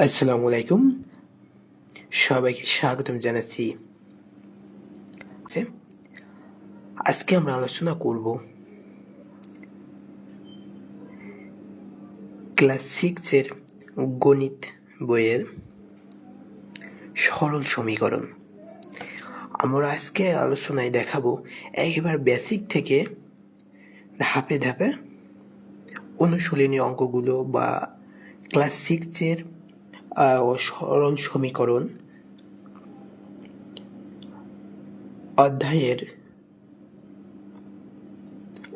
আসসালামু আলাইকুম। সবাইকে স্বাগতম জানাচ্ছি। আজকে আমরা আলোচনা করব ক্লাস সিক্সের গণিত বইয়ের সরল সমীকরণ। আমরা আজকে আলোচনায় দেখাবো একেবারে বেসিক থেকে ধাপে ধাপে অনুশীলনী অঙ্কগুলো বা ক্লাস সিক্সের সরল সমীকরণ অধ্যায়ের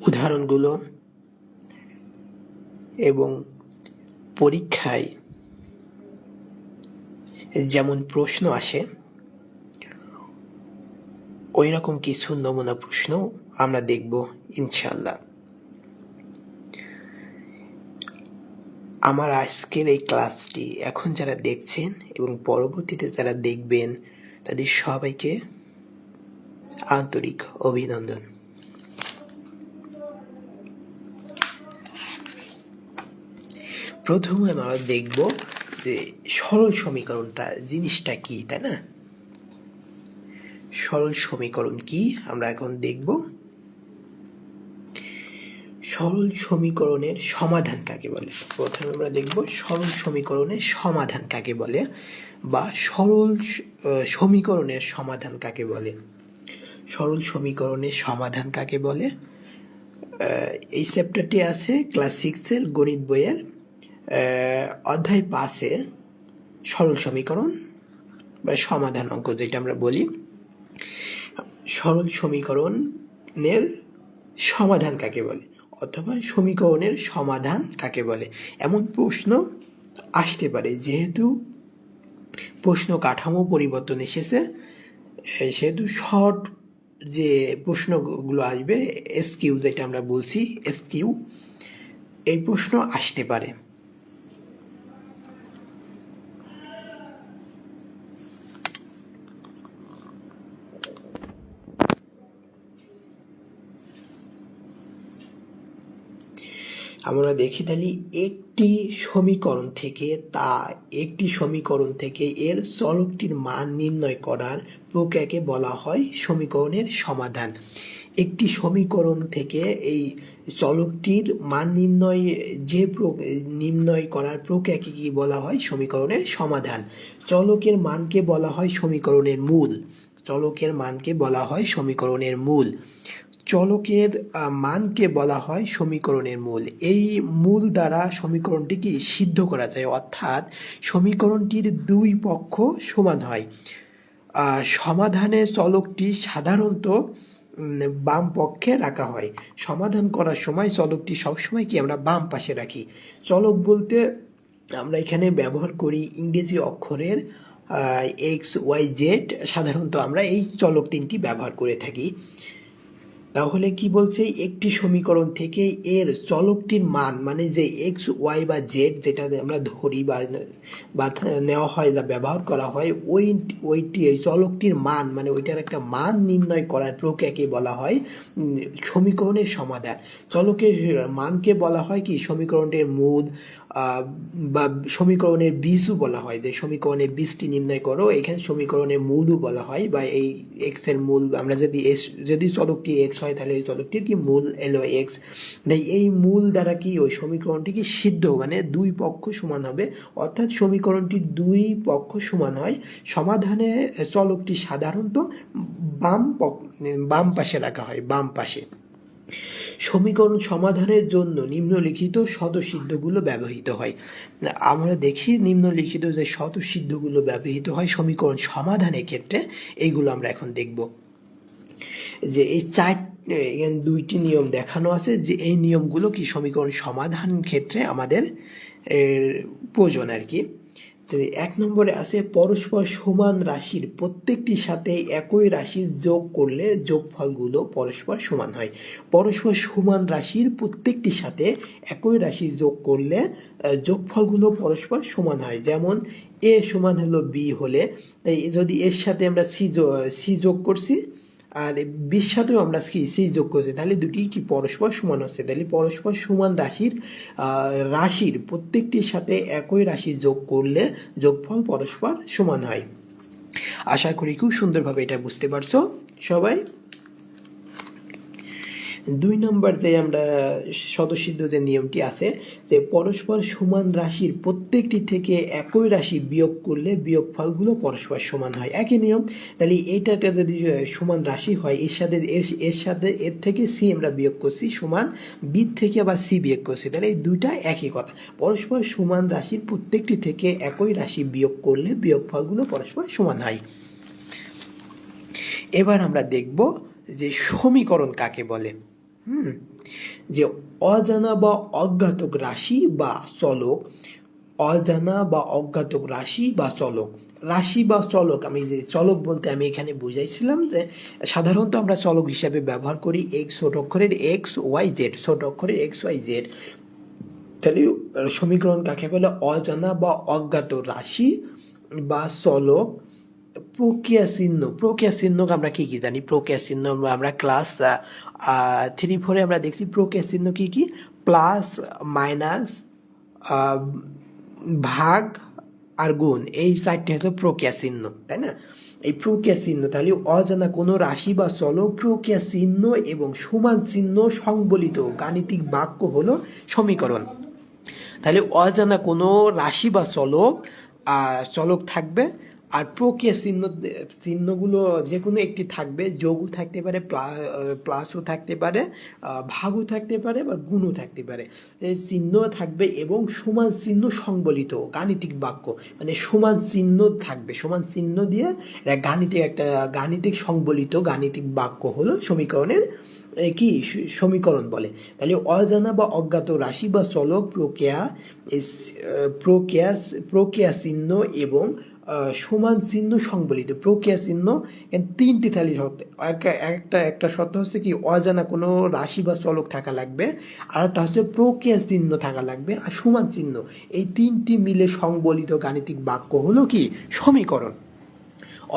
উদাহরণগুলো এবং পরীক্ষায় যেমন প্রশ্ন আসে ওই রকম কিছু নমুনা প্রশ্ন আমরা দেখব ইনশাল্লাহ আমার আজকের এই ক্লাসটি এখন যারা দেখছেন এবং পরবর্তীতে যারা দেখবেন, তাদের সবাইকে আন্তরিক অভিনন্দন। প্রথমে আমরা দেখব যে সরল সমীকরণটা, জিনিসটা কি, তাই না? সরল সমীকরণ কি? আমরা এখন দেখব সরল সমীকরণের সমাধান কাকে বলে? প্রথমে আমরা দেখব সরল সমীকরণের সমাধান কাকে বলে বা সরল সমীকরণের সমাধান কাকে বলে? সরল সমীকরণের সমাধান কাকে বলে? এই চ্যাপ্টারটি আছে ক্লাস সিক্সের গণিত বইয়ের। অধ্যায় পাঁচে সরল সমীকরণ বা সমাধান অঙ্ক যেটা আমরা বলি। সরল সমীকরণের সমাধান কাকে বলে? অথবা সমীকরণের সমাধান কাকে বলে? এমন প্রশ্ন আসতে পারে। যেহেতু প্রশ্ন কাঠামো পরিবর্তন এসেছে সেহেতু শর্ট যে প্রশ্নগুলো আসবে, এসকিউ যেটা আমরা বলছি, এসকিউ, এই প্রশ্ন আসতে পারে। আমরা দেখি তাহলে একটি সমীকরণ থেকে তা একটি সমীকরণ থেকে এর চলকটির মান নির্ণয় করার প্রক্রিয়াকে বলা হয় সমীকরণের সমাধান। একটি সমীকরণ থেকে এই চলকটির মান নির্ণয়, যে নির্ণয় করার প্রক্রিয়াকে কি বলা হয়? সমীকরণের সমাধান। চলকের মানকে বলা হয় সমীকরণের মূল। চলকের মানকে বলা হয় সমীকরণের মূল। চলকের মানকে বলা হয় সমীকরণের মূল। এই মূল দ্বারা সমীকরণটি কি সিদ্ধ করা যায়, অর্থাৎ সমীকরণটির দুই পক্ষ সমান হয়। সমাধানে চলকটি সাধারণত বাম পক্ষে রাখা হয়। সমাধান করার সময় চলকটি সবসময় কি আমরা বাম পাশে রাখি। চলক বলতে আমরা এখানে ব্যবহার করি ইংরেজি অক্ষরের এক্স, ওয়াই, জেড, সাধারণত আমরা এই চলক তিনটি ব্যবহার করে থাকি। তাহলে কি বলছে? একটি সমীকরণ থেকে এর চলকটির মান মানে যে এক্স ওয়াই বা জেড যেটা আমরা ধরি বা নেওয়া হয় যা ব্যবহার করা হয় ওই ওইটি এই চলকটির মান মানে ওইটার একটা মান নির্ণয় করার প্রক্রিয়াকে বলা হয় সমীকরণের সমাধান। চলকের মানকে বলা হয় কি? সমীকরণের মূল আহ, বা সমীকরণের বীজও বলা হয়। যে সমীকরণের বীজটি নির্ণয় করো, এখানে সমীকরণের মূলও বলা হয় বা এই এক্সের মূল, আমরা যদি এস, যদি চলকটি এক্স হয় তাহলে এই চলকটির কি মূল এলো এক্স এই মূল দ্বারা কি ওই সমীকরণটি কি সিদ্ধ? মানে দুই পক্ষ সমান হবে। অর্থাৎ সমীকরণটি দুই পক্ষ সমান হয়। সমাধানে চলকটি সাধারণত বাম বাম পাশে রাখা হয়, বাম পাশে। সমীকরণ সমাধানের জন্য নিম্নলিখিত স্বতঃসিদ্ধগুলো ব্যবহৃত হয়। আমরা দেখি নিম্নলিখিত যে স্বতঃসিদ্ধগুলো ব্যবহৃত হয় সমীকরণ সমাধানের ক্ষেত্রে, এইগুলো আমরা এখন দেখব। যে এই চার, এখানে দুইটি নিয়ম দেখানো আছে যে এই নিয়মগুলো কি সমীকরণ সমাধান ক্ষেত্রে আমাদের প্রয়োজন আর কি। এক নম্বরে আছে পরস্পর সমান রাশির প্রত্যেকটির সাথে একই রাশি যোগ করলে যোগফলগুলো পরস্পর সমান হয়। পরস্পর সমান রাশির প্রত্যেকটির সাথে একই রাশি যোগ করলে যোগফলগুলো পরস্পর সমান হয়। যেমন, এ সমান হলো বি হলে যদি এর সাথে আমরা সি সি যোগ করছি আর বিশ সাথেও আমরা সি সি যোগ করছি। তাহলে দুটি কি পরস্পর সমান হচ্ছে? তাহলে পরস্পর সমান রাশির রাশির প্রত্যেকটির সাথে একই রাশি যোগ করলে যোগফল পরস্পর সমান হয়। আশা করি খুব সুন্দরভাবে এটা বুঝতে পারছ সবাই। দুই নম্বর যে আমরা সদস্যিদ্ধ যে নিয়মটি আছে, যে পরস্পর সমান রাশির প্রত্যেকটি থেকে একই রাশি বিয়োগ করলে বিয়োগ ফলগুলো পরস্পর সমান হয়। একই নিয়ম, তাহলে এইটাতে যদি সমান রাশি হয়, এর সাথে এর সাথে, এর থেকে সি আমরা বিয়োগ করছি, সমান বি থেকে আবার সি বিয়োগ করছি। তাহলে এই দুইটা একই কথা। পরস্পর সমান রাশির প্রত্যেকটি থেকে একই রাশি বিয়োগ করলে বিয়োগ ফলগুলো পরস্পর সমান হয়। এবার আমরা দেখব যে সমীকরণ কাকে বলে। হুম, যে অজানা বা অজ্ঞাত রাশি বা চলক, অজানা বা অজ্ঞাত রাশি বা চলক, রাশি বা চলক, আমি যে চলক বলতে আমি এখানে বুঝাইছিলাম যে সাধারণত আমরা চলক হিসাবে ব্যবহার করি এক্স ছোট অক্ষরের এক্স ওয়াই জেড ছোট অক্ষরের এক্স ওয়াই জেড তাহলে সমীকরণ কাকে বলে? অজানা বা অজ্ঞাত রাশি বা চলক, প্রক্রিয়া চিহ্ন। প্রক্রিয়া চিহ্নকে আমরা কি কি জানি? প্রক্রিয়া চিহ্ন আমরা ক্লাস থ্রি ফোরে আমরা দেখছি প্রক্রিয়া চিহ্ন কি কি? প্লাস মাইনাস ভাগ আর গুণ। এই চারটে হলো প্রক্রিয়া চিহ্ন তাই না? এই প্রক্রিয়া চিহ্ন তাহলে অজানা কোনো রাশি বা চলক প্রক্রিয়া চিহ্ন এবং সমান চিহ্ন সংবলিত গাণিতিক বাক্য হলো সমীকরণ। তাহলে অজানা কোনো রাশি বা চলক চলক থাকবে আর প্রক্রিয়া চিহ্ন চিহ্নগুলো যে কোনো একটি থাকবে যোগও থাকতে পারে প্লাসও থাকতে পারে ভাগও থাকতে পারে বা গুণও থাকতে পারে। চিহ্ন থাকবে এবং সমান চিহ্ন সংবলিত, গাণিতিক বাক্য। মানে সমান চিহ্ন থাকবে। সমান চিহ্ন দিয়ে গাণিতিক একটা, গাণিতিক সংবলিত, গাণিতিক বাক্য হলো সমীকরণের কি সমীকরণ বলে। তাহলে অজানা বা অজ্ঞাত রাশি বা চলক, প্রক্রিয়া প্রক্রিয়া প্রক্রিয়া চিহ্ন এবং সমান চিহ্ন সংবলিত, প্রক্রিয়া চিহ্ন তিনটি থালি শর্ত। এক- একটা একটা শর্ত হচ্ছে কি, অজানা কোনো রাশি বা চলক থাকা লাগবে আর একটা হচ্ছে প্রক্রিয়া চিহ্ন থাকা লাগবে, আর সমান চিহ্ন। এই তিনটি মিলে সংবলিত গাণিতিক বাক্য হলো কি, সমীকরণ।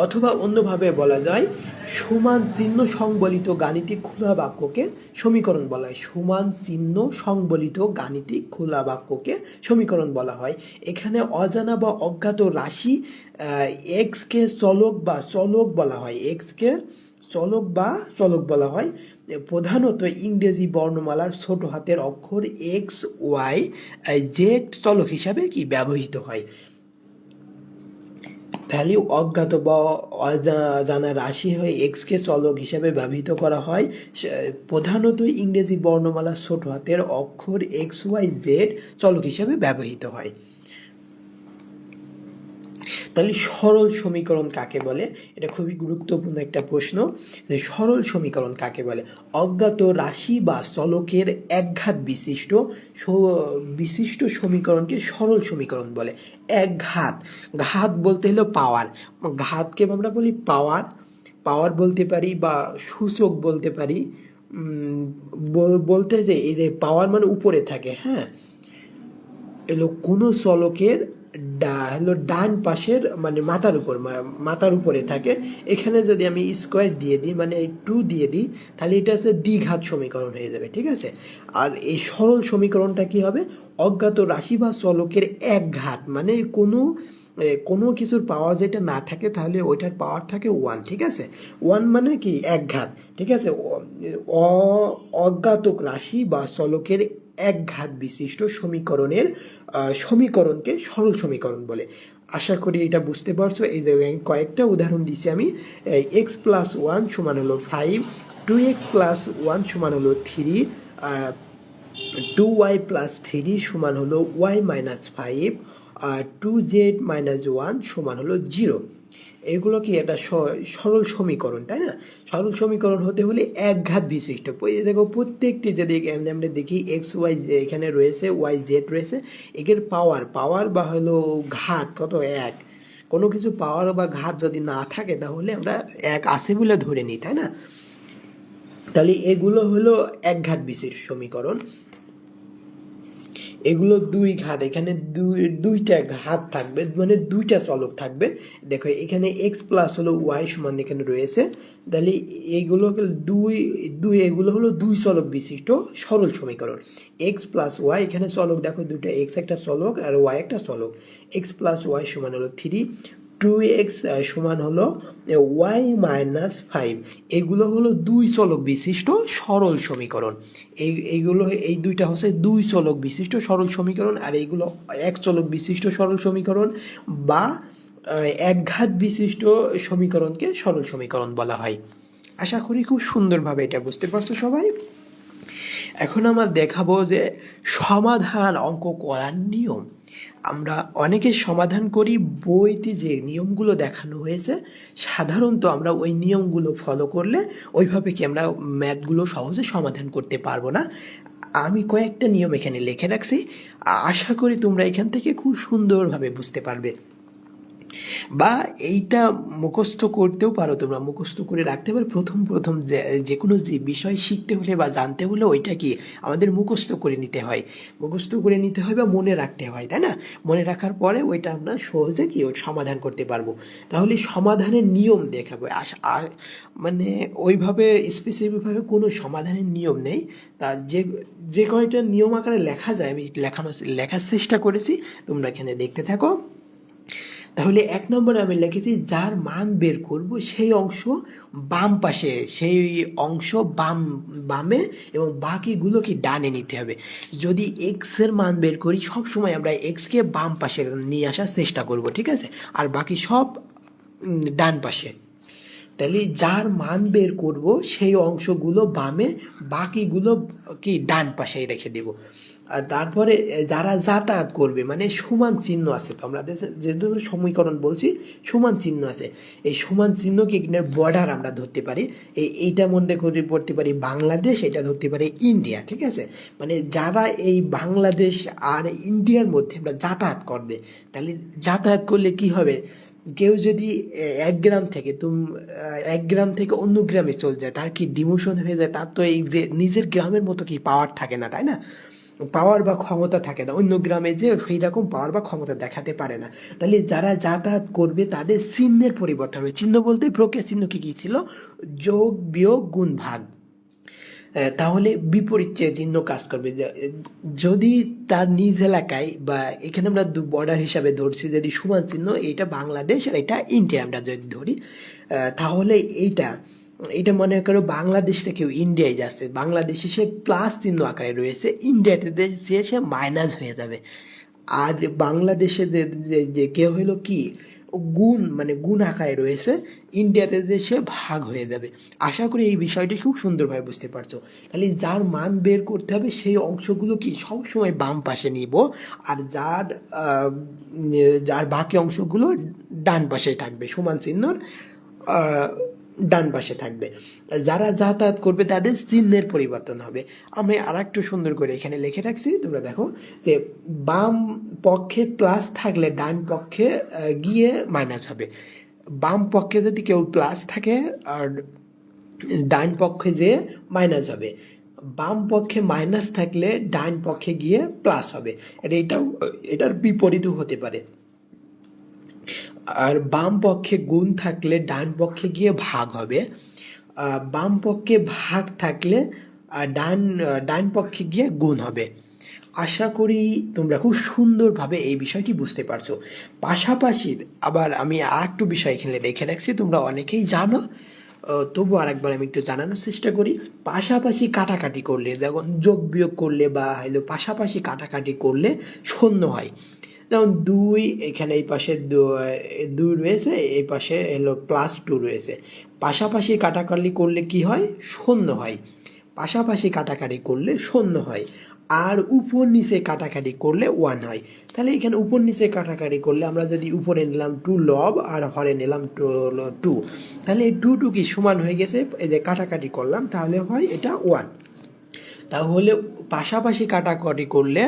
অথবা অন্যভাবে বলা যায়, সমান চিহ্ন সংবলিত গাণিতিক খোলা বাক্যকে সমীকরণ বলা হয়। সমান চিহ্ন সংবলিত গাণিতিক খোলা বাক্যকে সমীকরণ বলা হয়। এখানে অজানা বা অজ্ঞাত রাশি এক্স কে চলক বা চলক বলা হয়। এক্স কে চলক বা চলক বলা হয়। প্রধানত ইংরেজি বর্ণমালার ছোট হাতের অক্ষর এক্স ওয়াই জেড চলক হিসাবে কি ব্যবহৃত হয়? তাহলে অজ্ঞাত বা অজানা রাশি হয়ে এক্সকে চলক হিসাবে ব্যবহৃত করা হয়। প্রধানত ইংরেজি বর্ণমালা ছোট হাতের অক্ষর এক্স ওয়াই জেড চলক হিসাবে ব্যবহৃত হয়। তাহলে সরল সমীকরণ কাকে বলে? এটা খুবই গুরুত্বপূর্ণ একটা প্রশ্ন যে সরল সমীকরণ কাকে বলে? অজ্ঞাত রাশি বা চলকের একঘাত বিশিষ্ট বিশিষ্ট সমীকরণকে সরল সমীকরণ বলে। একঘাত। ঘাত বলতে হলো পাওয়ার। ঘাতকে আমরা বলি পাওয়ার। পাওয়ার বলতে পারি বা সূচক বলতে পারি। বল- বলতে যে এই যে পাওয়ার মানে উপরে থাকে হ্যাঁ? এলো কোনো চলকের হলো ডান পাশের মানে মাথার উপর মাথার উপরে থাকে। এখানে যদি আমি স্কোয়ার দিয়ে দিই মানে টু দিয়ে দিই, তাহলে এটা হচ্ছে দ্বিঘাত সমীকরণ হয়ে যাবে, ঠিক আছে? আর এই সরল সমীকরণটা কি হবে? অজ্ঞাত রাশি বা চলকের এক ঘাত মানে কোনো কোনো কিছুর পাওয়ার যেটা না থাকে, তাহলে ওইটার পাওয়ার থাকে ওয়ান ঠিক আছে? ওয়ান মানে কি? এক ঘাত ঠিক আছে? অ- অ- অজ্ঞাত রাশি বা চলকের এক ঘাত বিশিষ্ট সমীকরণের সমীকরণকে সরল সমীকরণ বলে। আশা করি এটা বুঝতে পারছ। এই কয়েকটা উদাহরণ দিচ্ছি আমি। এক্স প্লাস ওয়ান সমান হলো five two x plus one সমান হলো three two y plus three সমান হলো ওয়াই মাইনাস ফাইভ আর টু জেড মাইনাস ওয়ান সমান হলো জিরো এগুলো কি একটা সরল সমীকরণ, তাই না? সরল সমীকরণ হতে হলে একঘাত বিশিষ্ট। দেখো, প্রত্যেকটি যদি আমরা দেখি এক্স ওয়াই এখানে রয়েছে ওয়াই জেড রয়েছে, একের পাওয়ার পাওয়ার বা হলো ঘাত, কত? এক। কোনো কিছু পাওয়ার বা ঘাত যদি না থাকে, তাহলে আমরা এক আছে বলে ধরে নিই, তাই না? তাহলে এগুলো হলো একঘাত বিশিষ্ট সমীকরণ। এগুলো দুই ঘাত, এখানে দুই, দুইটা ঘাত থাকবে মানে দুইটা চলক থাকবে। দেখো, এখানে এক্স প্লাস হলো ওয়াই সমান এখানে রয়েছে। তাহলে এইগুলো দুই দুই, এগুলো হলো দুই চলক বিশিষ্ট সরল সমীকরণ। এক্স প্লাস ওয়াই এখানে চলক, দেখো দুইটা এক্স একটা চলক আর ওয়াই একটা চলক। এক্স প্লাস ওয়াই সমান হলো থ্রি টু এক্স সমান হলো ওয়াই মাইনাস ফাইভ এগুলো হলো দুই চলক বিশিষ্ট সরল সমীকরণ। এই, এইগুলো, এই দুইটা হচ্ছে দুই চলক বিশিষ্ট সরল সমীকরণ, আর এইগুলো এক চলক বিশিষ্ট সরল সমীকরণ বা একঘাত বিশিষ্ট সমীকরণকে সরল সমীকরণ বলা হয়। আশা করি খুব সুন্দরভাবে এটা বুঝতে পারছ সবাই। এখন আমরা দেখাবো যে সমাধান অঙ্ক করার নিয়ম। আমরা অনেকে সমাধান করি, বইতে যে নিয়মগুলো দেখানো হয়েছে, সাধারণত আমরা ওই নিয়মগুলো ফলো করলে ওইভাবে কি আমরা ম্যাথগুলো সহজে সমাধান করতে পারব না? আমি কয়েকটা নিয়ম এখানে লিখে রাখছি। আশা করি তোমরা এখান থেকে খুব সুন্দরভাবে বুঝতে পারবে। বা এইটা মুখস্থ করতেও পারো তোমরা, মুখস্থ করে রাখতে পারো। প্রথম প্রথম যে কোনো যে বিষয় শিখতে হলে বা জানতে হলে ওইটা কি আমাদের মুখস্থ করে নিতে হয়। মুখস্থ করে নিতে হয় বা মনে রাখতে হয়, তাই না? মনে রাখার পরে ওইটা আমরা সহজে কি সমাধান করতে পারব। তাহলে সমাধানের নিয়ম দেখাবো। মানে ওইভাবে স্পেসিফিকভাবে কোনো সমাধানের নিয়ম নেই। তা যে যে কয়টা নিয়ম আকারে লেখা যায়, আমি লেখানো, লেখার চেষ্টা করেছি, তোমরা এখানে দেখতে থাকো। তাহলে এক নম্বরে আমি লিখেছি, যার মান বের করব সেই অংশ বাম পাশে, সেই অংশ বাম, বামে এবং বাকিগুলোকে ডানে নিতে হবে। যদি এক্সের মান বের করি সব সময় আমরা এক্সকে বাম পাশে নিয়ে আসার চেষ্টা করব, ঠিক আছে? আর বাকি সব ডান পাশে। তাহলে যার মান বের করব, সেই অংশগুলো বামে, বাকিগুলো কি ডান পাশে রেখে দেব। আর তারপরে যারা যাতায়াত করবে মানে সমান চিহ্ন আছে, তো আমরা যেহেতু সমীকরণ বলছি, সমান চিহ্ন আছে। এই সমান চিহ্নকে এখানে বর্ডার আমরা ধরতে পারি। এই এইটা মধ্যে করে পড়তে পারি বাংলাদেশ, এটা ধরতে পারি ইন্ডিয়া, ঠিক আছে? মানে যারা এই বাংলাদেশ আর ইন্ডিয়ার মধ্যে আমরা যাতায়াত করবে, তাহলে যাতায়াত করলে কি হবে? কেউ যদি এক গ্রাম থেকে তুম এক গ্রাম থেকে অন্য গ্রামে চলে যায়, তার কি ডিমোশন হয়ে যায়? তার তো এই যে নিজের গ্রামের মতো কি পাওয়ার থাকে না, তাই না? পাওয়ার বা ক্ষমতা থাকে না। অন্য গ্রামে যে সেই রকম পাওয়ার বা ক্ষমতা দেখাতে পারে না। তাহলে যারা যাতায়াত করবে, তাদের চিহ্নের পরিবর্তন হবে। চিহ্ন বলতে প্রক্রিয়া, চিহ্ন কি কি ছিল? যোগ, বিয়োগ, গুণ, ভাগ। তাহলে বিপরীত চিহ্ন কাজ করবে যদি তার নিজ এলাকায় বা এখানে আমরা বর্ডার হিসাবে ধরছি যদি সমান চিহ্ন এটা বাংলাদেশ আর এটা ইন্ডিয়া আমরা যদি ধরি তাহলে এইটা এটা মনে করো বাংলাদেশ থেকে ইন্ডিয়ায় যাচ্ছে বাংলাদেশে সে প্লাস চিহ্ন আকারে রয়েছে ইন্ডিয়াতে যে সে মাইনাস হয়ে যাবে আর বাংলাদেশে যে কেউ হলো কি গুণ মানে গুণ আকারে রয়েছে, ইন্ডিয়াতে যে সে ভাগ হয়ে যাবে। আশা করি এই বিষয়টি খুব সুন্দরভাবে বুঝতে পারছ। তাহলে যার মান বের করতে হবে, সেই অংশগুলো কি সবসময় বাম পাশে নিব, আর যার যার বাকি অংশগুলো ডান পাশে থাকবে, সমান চিহ্নর ডান পাশে থাকবে। যারা যাতায়াত করবে তাদের চিহ্নের পরিবর্তন হবে। আমি আর একটু সুন্দর করে এখানে লিখে রাখছি। তোমরা দেখো যে বাম পক্ষে প্লাস থাকলে ডান পক্ষে গিয়ে মাইনাস হবে। বাম পক্ষে যদি কেউ প্লাস থাকে, আর ডান পক্ষে যে মাইনাস হবে। বাম পক্ষে মাইনাস থাকলে ডান পক্ষে গিয়ে প্লাস হবে। আর এটাও, এটার বিপরীতও হতে পারে। আর বাম পক্ষে গুণ থাকলে ডান পক্ষে গিয়ে ভাগ হবে। বাম পক্ষে ভাগ থাকলে ডান ডান পক্ষে গিয়ে গুণ হবে। আশা করি তোমরা খুব সুন্দরভাবে এই বিষয়টি বুঝতে পারছ। পাশাপাশি আবার আমি আর একটু বিষয় এখানে রেখে রাখছি, তোমরা অনেকেই জানো তবু আরেকবার আমি একটু জানানোর চেষ্টা করি। পাশাপাশি কাটাকাটি করলে, যেমন যোগ বিয়োগ করলে বা হলো পাশাপাশি কাটাকাটি করলে শূন্য হয়। যেমন দুই, এখানে এই পাশে দুই রয়েছে, এই পাশে হলো প্লাস টু রয়েছে। পাশাপাশি কাটাকাটি করলে কি হয়? শূন্য হয়। পাশাপাশি কাটাকাটি করলে শূন্য হয়। আর উপর নিচে কাটাকাটি করলে ওয়ান হয়। তাহলে এখানে উপর নিচে কাটাকাটি করলে আমরা যদি উপরে নিলাম টু লব আর হরে নিলাম টু তাহলে এই টু টু কি সমান হয়ে গেছে, এই যে কাটাকাটি করলাম, তাহলে হয় এটা ওয়ান তাহলে পাশাপাশি কাটাকাটি করলে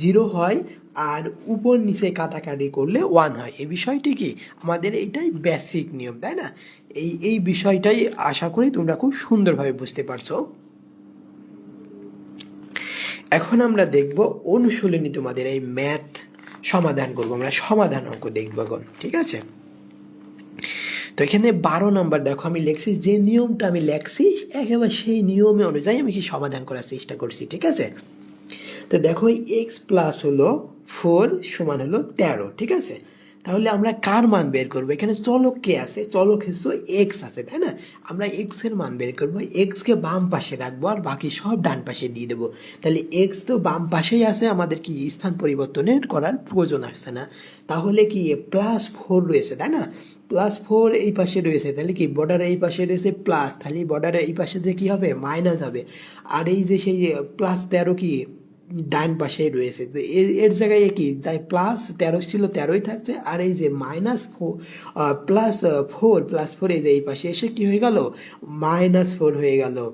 জিরো হয় আর উপর নিচে কাটাকাটি করলে ওয়ান হয়। এই বিষয়টি কি? আমাদের এটাই বেসিক নিয়ম, তাই না? এই এই বিষয়টাই আশা করি তোমরা খুব সুন্দরভাবে বুঝতে পারছ। এখন আমরা দেখব অনুশীলনী তোমাদের এই ম্যাথ সমাধান করব। আমরা সমাধান অঙ্ক দেখব এখন, ঠিক আছে? তো এখানে বারো নাম্বার দেখো, আমি লেখছি, যে নিয়মটা আমি লেখছি, একেবারে সেই নিয়মে অনুযায়ী আমি কি সমাধান করার চেষ্টা করছি, ঠিক আছে? তো দেখো এক্স প্লাস হলো ফোর সমান হলো তেরো, ঠিক আছে? তাহলে আমরা কার মান বের করব? এখানে চলক কে আছে? চলক হিসেবে এক্স আছে, তাই না? আমরা এক্সের মান বের করব এক্স কে বাম পাশে রাখব আর বাকি সব ডান পাশে দিয়ে দেবো। তাহলে এক্স তো বাম পাশেই আছে, আমাদের কি স্থান পরিবর্তনের করার প্রয়োজন আসছে না। তাহলে কি প্লাস ফোর রয়েছে, তাই না? প্লাস ফোর এই পাশে রয়েছে, তাহলে কি বর্ডার এই পাশে রয়েছে প্লাস তাহলে বর্ডারের এই পাশে যে কি হবে? মাইনাস হবে। আর এই যে সেই প্লাস তেরো কি ডান পাশেই রয়েছে। তো এর- জায়গায় কি? তাই প্লাস তেরো ছিল, তেরোই থাকছে। আর এই যে minus plus four plus four এই যে এই পাশে এসে কি হয়ে গেল? মাইনাস ফোর হয়ে গেল।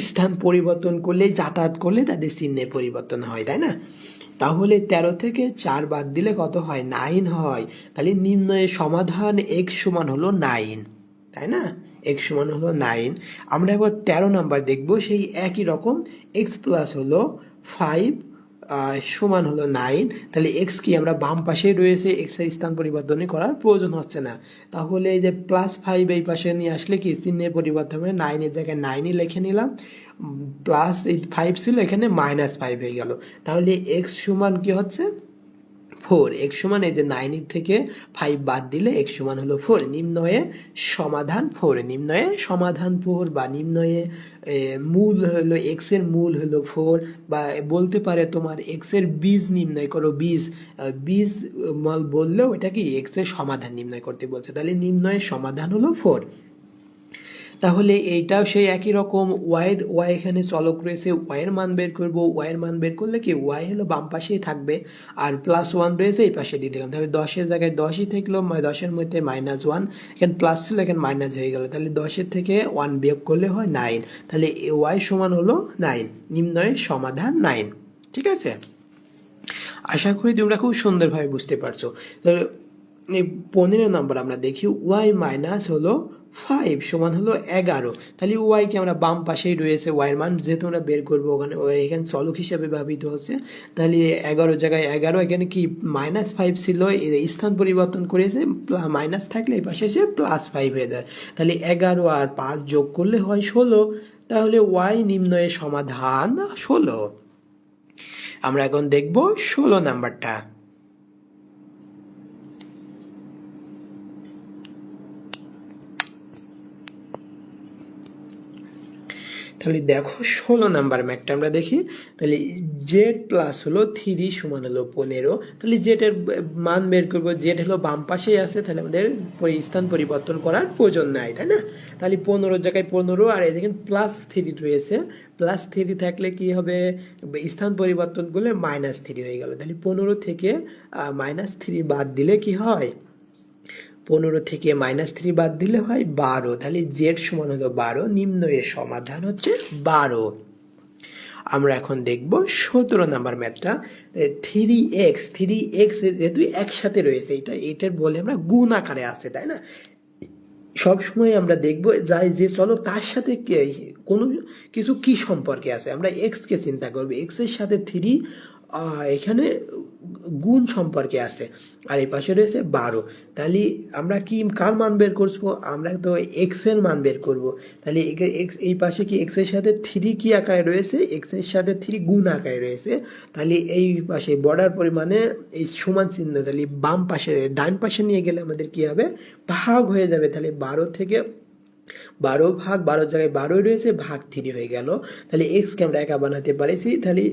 স্থান পরিবর্তন করলে, যাতায়াত করলে তাদের চিহ্নে পরিবর্তন হয়, তাই না? তাহলে তেরো থেকে চার বাদ দিলে কত হয়? নাইন হয়। তাহলে নির্ণয়ের সমাধান এক সমান হলো নাইন তাই না? এক্স সমান হলো নাইন। আমরা এবার তেরো নাম্বার দেখব, সেই একই রকম এক্স প্লাস হলো ফাইভ সমান হলো নাইন তাহলে এক্স কি আমরা বাম পাশে রয়েছে এক্সের স্থান পরিবর্তনই করার প্রয়োজন হচ্ছে না। তাহলে এই যে প্লাস ফাইভ এই পাশে নিয়ে আসলে কি, চিহ্নের পরিবর্তন হবে নাইনের জায়গায় নাইনই লিখে নিলাম। প্লাস এই ফাইভ ছিল, এখানে মাইনাস ফাইভ হয়ে গেল। তাহলে এক্স সমান কি হচ্ছে? ফোর এক্স সমান এই যে নাইন থেকে ফাইভ বাদ দিলে এক্স সমান হলো ফোর নিম্নয়ে সমাধান ফোর নিম্নয়ে সমাধান ফোর বা নিম্নয়ে মূল হলো এক্সের মূল হলো ফোর বা বলতে পারে তোমার এক্সের বীজ নির্ণয় করো, বীজ। বীজ বললেও এটা কি এক্সের সমাধান নির্ণয় করতে বলছে। তাহলে নিম্নয়ের সমাধান হলো ফোর তাহলে এইটাও সেই একই রকম ওয়াইয়ের ওয়াই এখানে চলক রয়েছে ওয়াইয়ের মান বের করব ওয়াইয়ের মান বের করলে কি ওয়াই হলো বাম পাশেই থাকবে, আর প্লাস ওয়ান রয়েছে এই পাশে দিয়ে দিলাম, তাহলে দশের জায়গায় দশই থাকল দশের মধ্যে মাইনাস ওয়ান এখানে প্লাস ছিল, এখানে মাইনাস হয়ে গেল, তাহলে দশের থেকে ওয়ান বিয়োগ করলে হয় নাইন তাহলে ওয়াই সমান হলো নাইন নিম্নয়ের সমাধান নাইন ঠিক আছে? আশা করি তোমরা খুব সুন্দরভাবে বুঝতে পারছ, তাহলে পনেরো নম্বর আমরা দেখি ওয়াই মাইনাস হলো ফাইভ সমান হলো এগারো। তাহলে ওয়াই কে আমরা বাম পাশেই রয়েছে ওয়াইয়ের মান যেহেতু আমরা বের করব ওখানে এখানে চলক হিসাবে ব্যবহৃত হচ্ছে। তাহলে এগারো জায়গায় এগারো, এখানে কি মাইনাস ফাইভ ছিল? স্থান পরিবর্তন করেছে মাইনাস থাকলে এই পাশে এসে প্লাস ফাইভ হয়ে যায়। তাহলে এগারো আর পাঁচ যোগ করলে হয় ষোলো। তাহলে ওয়াই নিম্নয়ের সমাধান ষোলো। আমরা এখন দেখব ষোলো নাম্বারটা। তাহলে দেখো ষোলো নাম্বার ম্যাথটা আমরা দেখি। তাহলে জেড প্লাস হলো থ্রি সমান হলো পনেরো। তাহলে জেডের মান বের করব। জেড হলো বাম পাশেই আছে, তাহলে আমাদের স্থান পরিবর্তন করার প্রয়োজন নাই, তাই না? তাহলে পনেরোর জায়গায় পনেরো, আর এদিকে প্লাস থ্রি রয়েছে। প্লাস থ্রি থাকলে কি হবে? স্থান পরিবর্তন করলে মাইনাস থ্রি হয়ে গেল। তাহলে পনেরো থেকে মাইনাস থ্রি বাদ দিলে কি হয়? পনেরো থেকে মাইনাস থ্রি বাদ দিলে হয় বারো। তাহলে জেড সমান হলো বারো, নিম্ন এর সমাধান হচ্ছে বারো। আমরা এখন দেখব সতেরো নাম্বার ম্যাথটা। থ্রি এক্স থ্রি এক্স যেহেতু একসাথে রয়েছে, এটা, এটার বলে আমরা গুণ আকারে আছে, তাই না? সব সময় আমরা দেখব যাই যে, চলো তার সাথে কোনো কিছু কি সম্পর্কে আছে? আমরা এক্স কে চিন্তা করব। এক্সের সাথে থ্রি এখানে গুণ সম্পর্কে আছে। আর এই পাশে রয়েছে বারো। তাহলে আমরা কি, কার মান বের করব? আমরা তো এক্সের মান বের করব। তাহলে এক্স এই পাশে কি এক্সের সাথে থ্রি কি আকারে রয়েছে? এক্সের সাথে থ্রি গুণ আকারে রয়েছে। তাহলে এই পাশে বর্ডার পরিমাণে এই সমান চিহ্ন, তাহলে বাম পাশে, ডান পাশে নিয়ে গেলে আমাদের কি হবে? ভাগ হয়ে যাবে। তাহলে বারো থেকে বারো ভাগ বারো জায়গায় বারোই রয়েছে, ভাগ থ্রি হয়ে গেল। তাহলে এক্সকে আমরা একা বানাতে পারিছি। তাহলে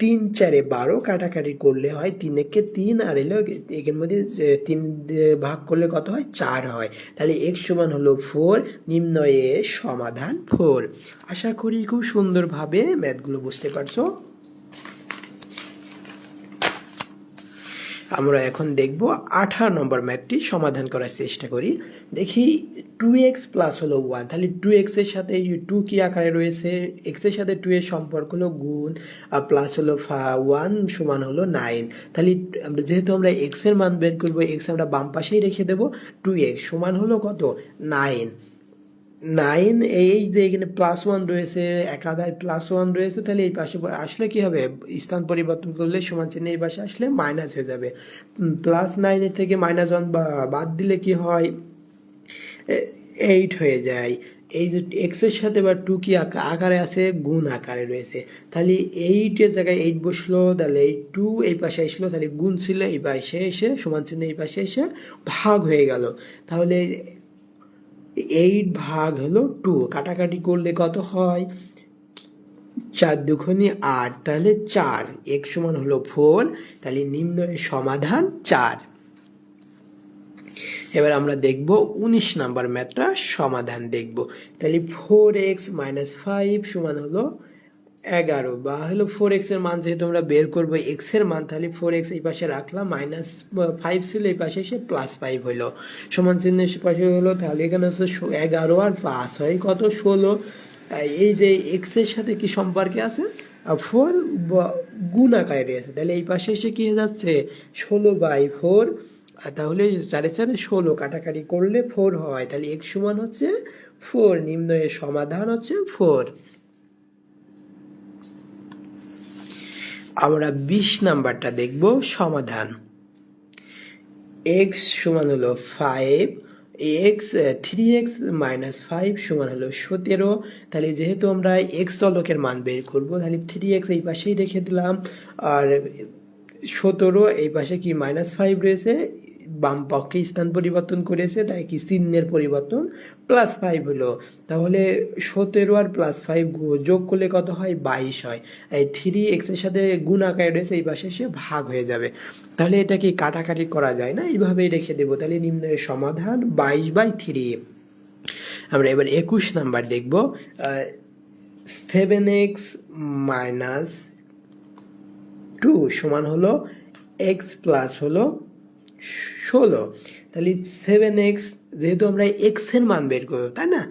তিন চারে বারো কাটাকাটি করলে হয় তিন একে তিন আর এলো একের মধ্যে তিন ভাগ করলে কত হয়? চার হয়। তাহলে এক সমান হলো ফোর, নিম্ন এ সমাধান ফোর। আশা করি খুব সুন্দরভাবে ম্যাথগুলো বুঝতে পারছ। আমরা এখন দেখব আঠারো নম্বর ম্যাথটি সমাধান করার চেষ্টা করি। দেখি টু এক্স প্লাস হলো ওয়ান তাহলে টু এক্সের সাথে টু কি আকারে রয়েছে? এক্সের সাথে টু এর সম্পর্ক হলো গুণ, আর প্লাস হলো ফা ওয়ান সমান হলো নাইন তাহলে আমরা যেহেতু আমরা এক্সের মান বের করব এক্স আমরা বাম পাশেই রেখে দেবো টু এক্স সমান হলো কত? নাইন নাইন, এই যে এখানে প্লাস ওয়ান রয়েছে একাধায় প্লাস ওয়ান রয়েছে, তাহলে এই পাশে আসলে কি হবে? স্থান পরিবর্তন করলে সমান চিহ্ন এই পাশে আসলে মাইনাস হয়ে যাবে। প্লাস নাইনের থেকে মাইনাস ওয়ান বাদ দিলে কি হয়? এইট হয়ে যায়। এই যে এক্সের সাথে বা টু কি আকা- আকারে আছে? গুণ আকারে রয়েছে। তাহলে এইটের জায়গায় এইট বসল, তাহলে এই টু এই পাশে আসলো, তাহলে গুণ ছিল, এই পাশে এসে সমান চিহ্ন এই পাশে এসে ভাগ হয়ে গেল। তাহলে এইট ভাগ হলো টু কাটাকাটি করলে কত হয়? চার দুখনি আট, তাহলে চার, এক সমান হলো ফোর তাহলে নিম্নয়ের সমাধান চার। এবার আমরা দেখব উনিশ নাম্বার ম্যাথটা সমাধান দেখব। তাহলে ফোর এক্স মাইনাস ফাইভ সমান হলো এগারো, বা হলো ফোর এক্সের মান যেহেতু আমরা বের করব এক্সের মান, তাহলে ফোর এক্স এই পাশে রাখলাম মাইনাস ফাইভ ছিল, এই পাশে এসে প্লাস ফাইভ হলো। সমান চিহ্ন এসে পাশে হলো, তাহলে এখানে হচ্ছে এগারো আর প্লাস হয়, কত? ষোলো। এই যে এক্সের সাথে কি সম্পর্কে আছে? ফোর গুণ আকারে রয়েছে তাহলে এই পাশে এসে কি হয়ে যাচ্ছে? ষোলো বাই ফোর তাহলে চারে চারে ষোলো কাটাকাটি করলে ফোর হয়, তাহলে এক্স সমান হচ্ছে ফোর নিম্ন এর সমাধান হচ্ছে ফোর আমরা বিশ নাম্বারটা দেখব সমাধান। এক্স সমান হলো five x three x minus five সমান হলো সতেরো। তাহলে যেহেতু আমরা এক্স চলকের মান বের করব, তাহলে থ্রি এক্স এই পাশেই রেখে দিলাম। আর সতেরো এই পাশে কি মাইনাস ফাইভ রয়েছে? বাম পক্ষে স্থান পরিবর্তন করেছে, তাই কি চিহ্নের পরিবর্তন? প্লাস ফাইভ হলো। তাহলে সতেরো আর প্লাস ফাইভ যোগ করলে কত হয়? বাইশ হয়। এই থ্রি এক্সের সাথে গুণ আকারে রয়েছে, এই পাশে সে ভাগ হয়ে যাবে। তাহলে এটা কি কাটাকাটি করা যায় না? এইভাবেই রেখে দেবো। তাহলে নিম্নের সমাধান বাইশ বাই থ্রি আমরা এবার একুশ নাম্বার দেখব। সেভেন এক্স মাইনাস টু সমান হলো এক্স প্লাস হলো ষোলো, তাহলে সেভেন এক্স যেহেতু আমরা এক্সের মান বের করব, তাই না?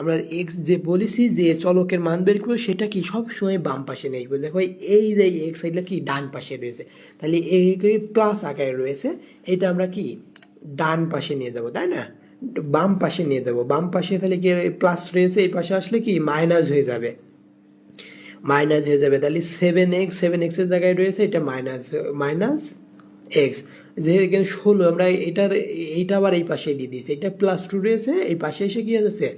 আমরা এক্স যে বলেছি যে চলকের মান বের করব, সেটা কি সব সময় বাম পাশে নেই দেখো, এই যে এক্স এটা কি ডান পাশে রয়েছে। তাহলে এই প্লাস আকারে রয়েছে, এটা আমরা কি? ডান পাশে নিয়ে যাব, তাই না? বাম পাশে নিয়ে যাব। বাম পাশে তাহলে কি প্লাস রয়েছে, এই পাশে আসলে কি? মাইনাস হয়ে যাবে। মাইনাস হয়ে যাবে, তাহলে সেভেন এক্স সেভেন এক্সের জায়গায় রয়েছে, এটা মাইনাস মাইনাস এক্স যে এখানে ষোলো, আমরা এটার, এইটা আবার এই পাশে দিয়ে দিয়েছি। এটা প্লাস টু রয়েছে, এই পাশে এসে কি হয়েছে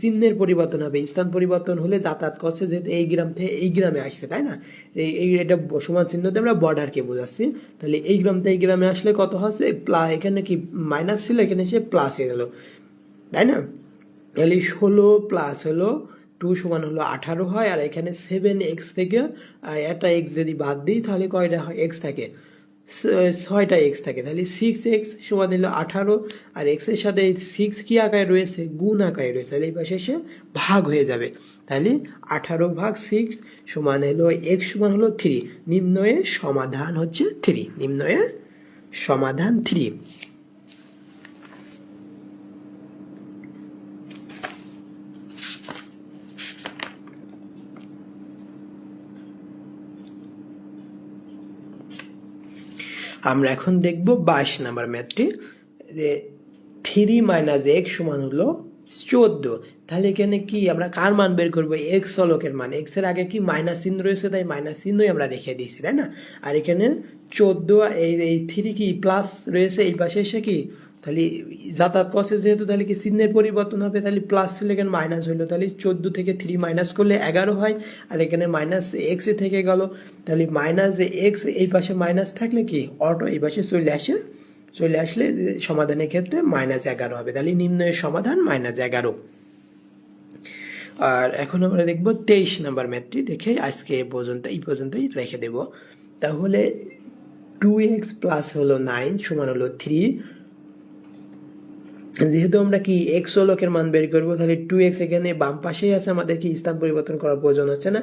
চিহ্নের পরিবর্তন হবে। স্থান পরিবর্তন হলে যাতায়াত করছে, যেহেতু এই গ্রাম থেকে, এই গ্রামে আসছে, তাই না? এই এটা সমান চিহ্ন দিয়ে আমরা বর্ডারকে বোঝাচ্ছি। তাহলে এই গ্রাম থেকে এই গ্রামে আসলে কত হচ্ছে? প্লা এখানে কি মাইনাস ছিল? এখানে এসে প্লাস হয়ে গেল। তাই না? তাহলে ষোলো প্লাস হলো টু সমান হলো আঠারো হয়, আর এখানে সেভেন এক্স থেকে একটা এক্স যদি বাদ দিই, তাহলে কয়টা হয়? এক্স থাকে। ছয়টা এক্স থাকে। তাহলে সিক্স এক্স সমান হলো আঠারো আর এক্সের সাথে সিক্স কী আকারে রয়েছে? গুণ আকারে রয়েছে। তাহলে এই পাশে এসে ভাগ হয়ে যাবে। তাহলে আঠারো ভাগ সিক্স সমান হলো এক্স সমান হলো থ্রি নিম্নয়ে সমাধান হচ্ছে থ্রি নিম্নয়ে সমাধান থ্রি আমরা এখন দেখব বাইশ নাম্বার ম্যাথটি যে থ্রি মাইনাস এক্স সমান হলো চোদ্দ। তাহলে এখানে কি আমরা কার মান বের করব? এক্স চলকের মান। এক্সের আগে কি মাইনাস চিহ্ন রয়েছে? তাই মাইনাস চিহ্নই আমরা রেখে দিয়েছি, তাই না? আর এখানে চোদ্দ, এই এই থ্রি কি প্লাস রয়েছে? এই পাশে এসে কি তাহলে যাতায়াত করছে যেহেতু তাহলে কি চিহ্নের পরিবর্তন হবে, তাহলে প্লাস ছিল এখানে মাইনাস হলো। তাহলে চোদ্দ থেকে থ্রি মাইনাস করলে এগারো হয়, আর এখানে মাইনাস এক্স থেকে গেল। তাহলে মাইনাস এক্স এই পাশে মাইনাস থাকলে কি? অটো এই পাশে চলে আসে। চলে আসলে সমাধানের ক্ষেত্রে মাইনাস এগারো হবে। তাহলে নিম্নের সমাধান মাইনাস এগারো। আর এখন আমরা দেখব তেইশ নাম্বার ম্যাথটি দেখে আজকে পর্যন্ত, এই পর্যন্তই রেখে দেব। তাহলে টু এক্স প্লাস হলো নাইন সমান হলো থ্রি যেহেতু আমরা কি এক্স লোকের মান বের করব, তাহলে টু এক্স এখানে বাম পাশেই আছে আমাদের কি স্থান পরিবর্তন করার প্রয়োজন হচ্ছে না।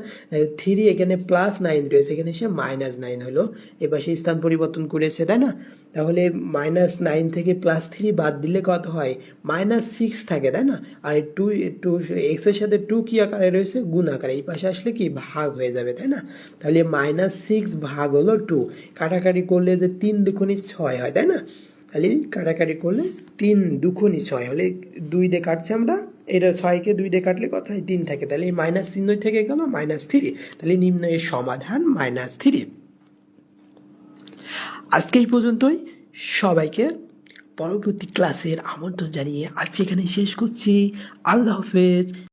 থ্রি এখানে প্লাস নাইন রয়েছে এখানে সে মাইনাস নাইন হলো। এ পাশে স্থান পরিবর্তন করেছে, তাই না? তাহলে মাইনাস নাইন থেকে প্লাস থ্রি বাদ দিলে কত হয়? মাইনাস সিক্স থাকে, তাই না? আর টু টু এক্সের সাথে টু কি আকারে রয়েছে? গুণ আকারে। এই পাশে আসলে কি ভাগ হয়ে যাবে, তাই না? তাহলে মাইনাস সিক্স ভাগ হলো টু কাটাকাটি করলে যে তিন দুখনি ছয় হয়, তাই না? তাহলে কাটাকাটি করলে তিন দুখনি ছয়। হলে দুই দিয়ে কাটছি আমরা, এটা ছয়কে দুই দিয়ে কাটলে কত হয়? তিন থাকে। তাহলে এই মাইনাস চিহ্নই থেকে গেল মাইনাস থ্রি তাহলে নিম্ন এর সমাধান মাইনাস থ্রি আজকে এই পর্যন্তই। সবাইকে পরবর্তী ক্লাসের আমন্ত্রণ জানিয়ে আজকে এখানে শেষ করছি। আল্লাহ হাফেজ।